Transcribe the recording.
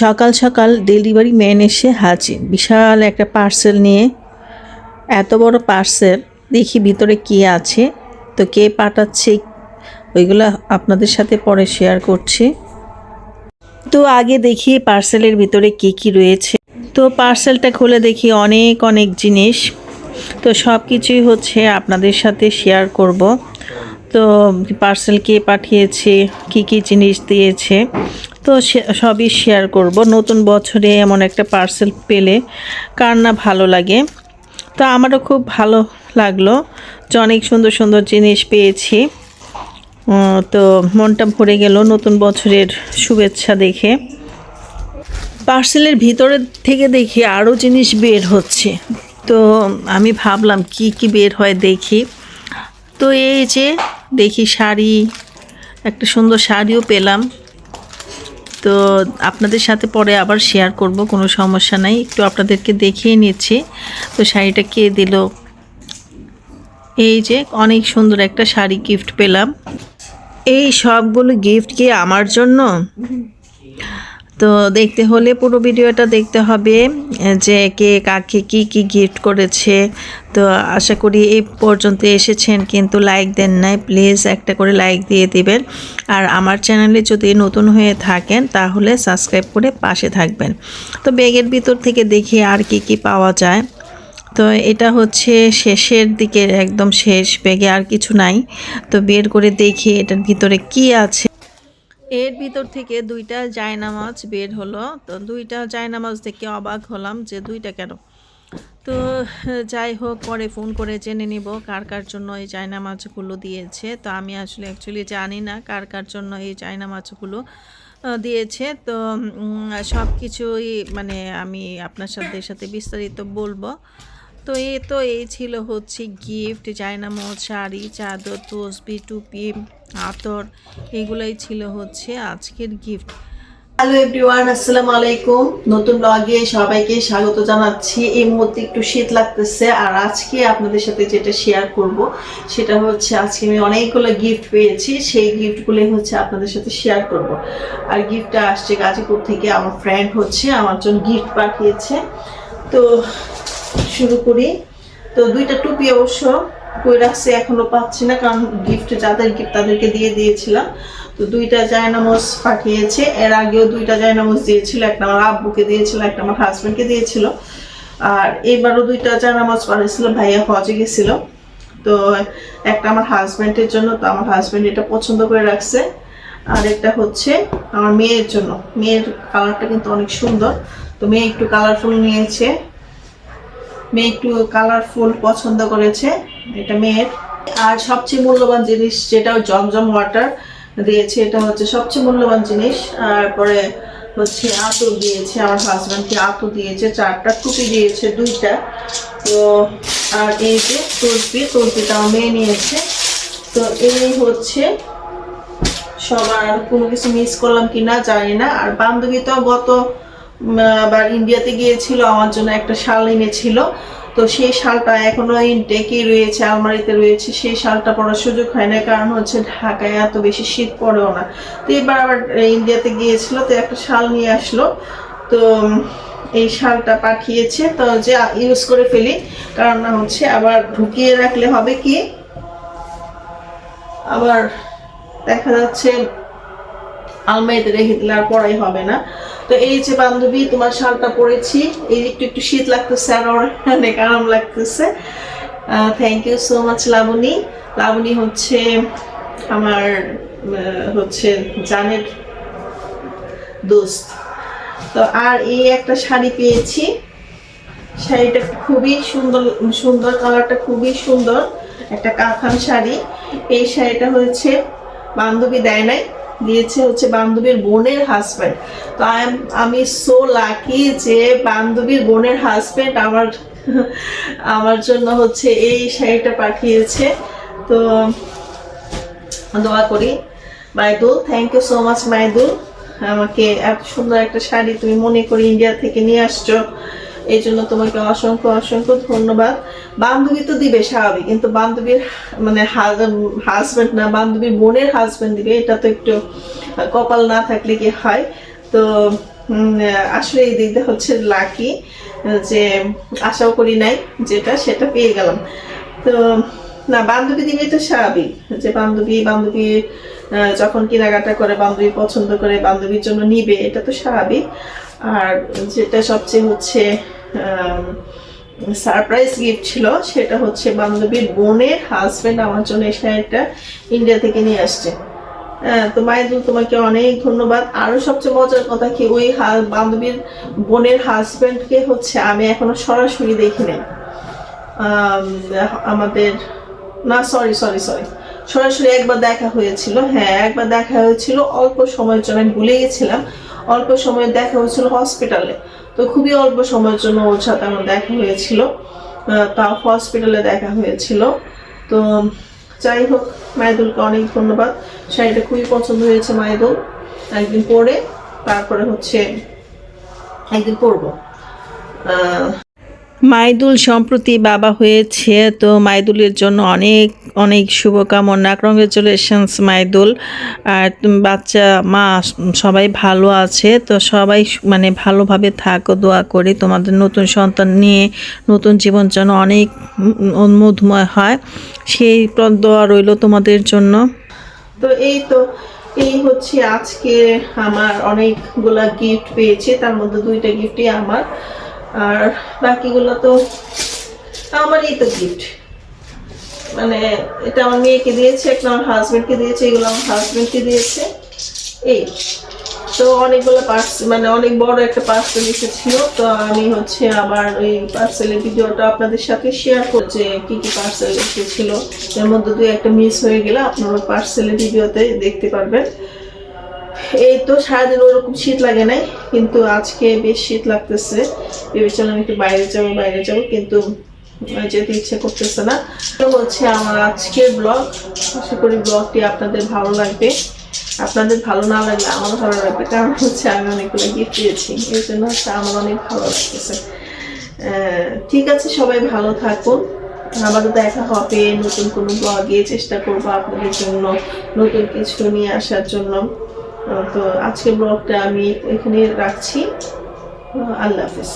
সকাল সকাল delivery man এসে হাজির। বিশাল একটা পার্সেল নিয়ে এত বড় পার্সেল দেখি ভিতরে কি আছে। তো কে পাঠাচ্ছে, ওইগুলো আপনাদের সাথে পরে শেয়ার করছি। তো আগে দেখি পার্সেলের ভিতরে কি কি রয়েছে। তো পার্সেলটা খুলে দেখি অনেক অনেক জিনিস। তো সব কিছুই হচ্ছে আপনাদের সাথে শেয়ার করব। তো পার্সেল কে পাঠিয়েছে, কি কি জিনিস দিয়েছে। তো সবই শেয়ার করব। নতুন বছরে এমন একটা পার্সেল পেলে কার না ভালো লাগে। তো আমারও খুব ভালো লাগল। যে অনেক সুন্দর সুন্দর জিনিস পেয়েছি। তো মনটা ভরে গেল নতুন বছরের শুভেচ্ছা দেখে। পার্সেলের ভিতরে থেকে দেখি আরও জিনিস বের হচ্ছে। তো আমি ভাবলাম কি কি বের হয় দেখি। তো এই যে দেখি শাড়ি, একটা সুন্দর শাড়িও পেলাম। তো আপনাদের সাথে পরে আবার শেয়ার করব, কোনো সমস্যা নাই। একটু আপনাদেরকে দেখিয়ে নিচ্ছি। তো শাড়িটা কে দিল? এই যে অনেক সুন্দর একটা শাড়ি গিফট পেলাম। এই সবগুলো গিফট কি আমার জন্য? তো দেখতে হলে পুরো ভিডিওটা দেখতে হবে, যে কে কাকে কি কি গিফট করেছে। তো আশা করি এই পর্যন্ত এসেছেন, কিন্তু লাইক দেন নাই প্লিজ একটা করে লাইক দিয়ে দিবেন। আর আমার চ্যানেলে যদি নতুন হয়ে থাকেন, তাহলে সাবস্ক্রাইব করে পাশে থাকবেন। তো ব্যাগের ভিতর থেকে দেখি আর কি কি পাওয়া যায়। তো এটা হচ্ছে শেষের দিকের একদম শেষ ব্যাগে আর কিছু নাই। তো বের করে দেখি এটার ভিতরে কি আছে। এর ভিতর থেকে দুইটা জায়নামাজ বের হলো। তো দুইটা জায়নামাজ দেখে অবাক হলাম যে দুইটা কেন? তো যাই হোক পরে ফোন করে জেনে নিব কার কার জন্য এই জায়নামাজগুলো দিয়েছে। তো আমি আসলে অ্যাকচুয়ালি জানি না কার কার জন্য এই জায়নামাজগুলো আহ, দিয়েছে। তো সব কিছুই মানে আমি আপনার সাথে সাথে বিস্তারিত বলব। তো এ তো এই ছিল হচ্ছে গিফট জায়নামজ, শাড়ি, চাদর, তসবি, টুপি, আতর, এগুলাই ছিল হচ্ছে আজকের গিফট হ্যালো এভরিওয়ান আসসালামু আলাইকুম। নতুন ব্লগে সবাইকে স্বাগত জানাচ্ছি। এই মুহূর্তে একটু শীত লাগতেছে আর আজকে আপনাদের সাথে যেটা শেয়ার করব, সেটা হচ্ছে আজকে আমি অনেকগুলো গিফট পেয়েছি। সেই গিফটগুলোই হচ্ছে আপনাদের সাথে শেয়ার করব। আর গিফটটা আসছে গাজীপুর থেকে আমার ফ্রেন্ড হচ্ছে, আমার জন্য গিফট পাঠিয়েছে। তো শুরু করি। তো দুইটা টুপি অবশ্য কই রাখছে এখনও পাচ্ছি না, কারণ গিফট যাদের গিফট তাদেরকে দিয়ে দিয়েছিলাম। তো দুইটা জায়নামজ পাঠিয়েছে। এর আগেও দুইটা জায়নামজ দিয়েছিল, একটা আমার আব্বুকে দিয়েছিল, একটা আমার হাজব্যান্ডকে দিয়েছিল। আর এবারও দুইটা জায়নামজ পাঠিয়েছিল, ভাইয়া হজে গেছিল। তো একটা আমার হাজব্যান্ডের জন্য, তো আমার হাজব্যান্ড এটা পছন্দ করে রাখছে। আর একটা হচ্ছে আমার মেয়ের জন্য। মেয়ের কালারটা কিন্তু অনেক সুন্দর। তো মেয়ে একটু কালারফুল নিয়েছে। মেয়ে একটু কালারফুল পছন্দ করেছে, এটা মেয়ের। আর সবচেয়ে মূল্যবান জিনিস যেটা জমজম ওয়াটার দিয়েছে, এটা হচ্ছে সবচেয়ে মূল্যবান জিনিস। আর পরে হচ্ছে আতর দিয়েছে, আমার হাজব্যান্ডকে আতর দিয়েছে, চারটা টুপি দিয়েছে, দুইটা। তো, আর এই যে তসবিটা আমার মেয়ে নিয়েছে। তো এই হচ্ছে সবার কোনো কিছু মিস করলাম কিনা জানি না। আর বান্ধবী তো গত আবার ইন্ডিয়াতে গিয়েছিল, আমার জন্য একটা শাল এনেছিল। তো সেই শালটা এখনও ইনটেকই রয়েছে, আলমারিতে রয়েছে। সেই শালটা পরার সুযোগ হয় না, কারণ হচ্ছে ঢাকায় এত বেশি শীত পড়েও না। তো এবার আবার ইন্ডিয়াতে গিয়েছিল, তো একটা শাল নিয়ে আসলো। তো এই শালটা পাঠিয়েছে। তো যে ইউজ করে ফেলি, কারণ না হচ্ছে আবার ঢুকিয়ে রাখলে হবে কি? আবার দেখা যাচ্ছে, আলমারিতে রেখে দিলে আর পড়াই হবে না। তো এই যে বান্ধবী, তোমার শালটা পরেছি। এই একটু একটু শীত লাগতেছে, আর অনেক আরাম লাগতেছে। Thank you so much Labani. Labani হচ্ছে আমার হচ্ছে জানের দোস্ত। তো আর এই একটা শাড়ি পেয়েছি। শাড়িটা খুবই সুন্দর সুন্দর, কালারটা খুবই সুন্দর। একটা কাঁথান শাড়ি। এই শাড়িটা হয়েছে, বান্ধবী দেয় নাই। দিয়েছে হচ্ছে বান্ধবীর বোনের হাজব্যান্ড তো আই এম, আমি সো লাকি যে বান্ধবীর বোনের হাজব্যান্ড আমার আমার জন্য হচ্ছে এই শাড়িটা পাঠিয়েছে। তো দোয়া করি। Maidul thank you so much Maidul. আমাকে এত সুন্দর একটা শাড়ি তুমি মনে করি ইন্ডিয়া থেকে নিয়ে আসছো। এই জন্য তোমাকে অসংখ্য অসংখ্য ধন্যবাদ। বান্ধবী তো দিবে স্বাভাবিক। কিন্তু বান্ধবীর মানে হাজব্যান্ড না বান্ধবীর বোনের হাজব্যান্ড দিবে এটা তো একটু কপাল না থাকলে কি হয়? তো আসলে এই দিকটা হচ্ছে লাকি যে আশাও করি নাই যেটা সেটা পেয়ে গেলাম। তো না বান্ধবী দিবে তো স্বাভাবিক যে বান্ধবী বান্ধবী আহ, যখন কেনাকাটা করে, বান্ধবী পছন্দ করে, বান্ধবীর জন্য নিবে, এটা তো স্বাভাবিক। আর যেটা সবচেয়ে হচ্ছে সারপ্রাইজ গিফট ছিল, সেটা হচ্ছে বান্ধবীর বোনের হাজব্যান্ড আমার জন্য এই একটা ইন্ডিয়া থেকে নিয়ে আসছে। হ্যাঁ তো মাইদুল তোমাকে অনেক ধন্যবাদ। আরও সবচেয়ে মজার কথা কি, ওই বান্ধবীর বোনের হাজব্যান্ডকে হচ্ছে আমি এখনও সরাসরি দেখি নাই। আমাদের, না সরি সরি সরি সরাসরি একবার দেখা হয়েছিল হ্যাঁ একবার দেখা হয়েছিল, অল্প সময়ের জন্য আমি ভুলে গেছিলাম, অল্প সময় দেখা হয়েছিল হসপিটালে তো খুবই অল্প সময়ের জন্য ওর সাথে আমার দেখা হয়েছিল তাও হসপিটালে দেখা হয়েছিল। তো যাই হোক, মায়েদুলকে অনেক ধন্যবাদ। শাড়িটা খুবই পছন্দ হয়েছে মায়েদুল, একদিন পরে, তারপরে হচ্ছে একদিন পরবো। মাইদুল সম্প্রতি বাবা হয়েছে, তো মাইদুলের জন্য অনেক অনেক শুভকামনা। কংগ্রেচুলেশনস মাইদুল। আর বাচ্চা, মা, সবাই ভালো আছে, তো সবাই মানে ভালোভাবে থাকো, দোয়া করে। তোমাদের নতুন সন্তান নিয়ে নতুন জীবন যেন অনেক উন্মুদময় হয়। সেই দোয়া রইল তোমাদের জন্য। তো এই তো, এই হচ্ছে আজকে আমার অনেকগুলা গিফট পেয়েছে, তার মধ্যে দুইটা গিফটই আমার। আর বাকিগুলো তো আমারই তো গিফট মানে এটা আমার মেয়েকে দিয়েছে একটা আমার হাজবেন্ডকে দিয়েছে, এগুলো আমার হাজবেন্ডকে দিয়েছে। এই, তো অনেকগুলো পার্সেল মানে অনেক বড় একটা পার্সেল এসেছিল। তো আমি হচ্ছে আবার ওই পার্সেলের ভিডিওটা আপনাদের সাথে শেয়ার করছে কি কি পার্সেল এসেছিল। এর মধ্যে দুই একটা মিস হয়ে গেলে আপনারা পার্সেলের ভিডিওতে দেখতে পারবেন। এই তো সারাদিন ওরকম শীত লাগে নাই, কিন্তু আজকে বেশ শীত লাগতেছে। ভেবেছিলাম একটু বাইরে যাব বাইরে যাব, কিন্তু যেতে ইচ্ছে করতেছে না। তো হচ্ছে আমার আজকের ব্লগ আশা করি ব্লগটি আপনাদের ভালো লাগবে। আপনাদের ভালো না লাগলে আমারও ভালো লাগবে, কারণ হচ্ছে আমি অনেকগুলো গিফট পেয়েছি এই জন্য হচ্ছে আমার অনেক ভালো লাগতেছে। ঠিক আছে, সবাই ভালো থাকুন। আবারও দেখা হবে নতুন কোনো ব্লগে চেষ্টা করব আপনাদের জন্য নতুন কিছু নিয়ে আসার জন্য। তো আজকে ব্লগটা আমি এখানে রাখছি। আল্লাহ হাফিজ।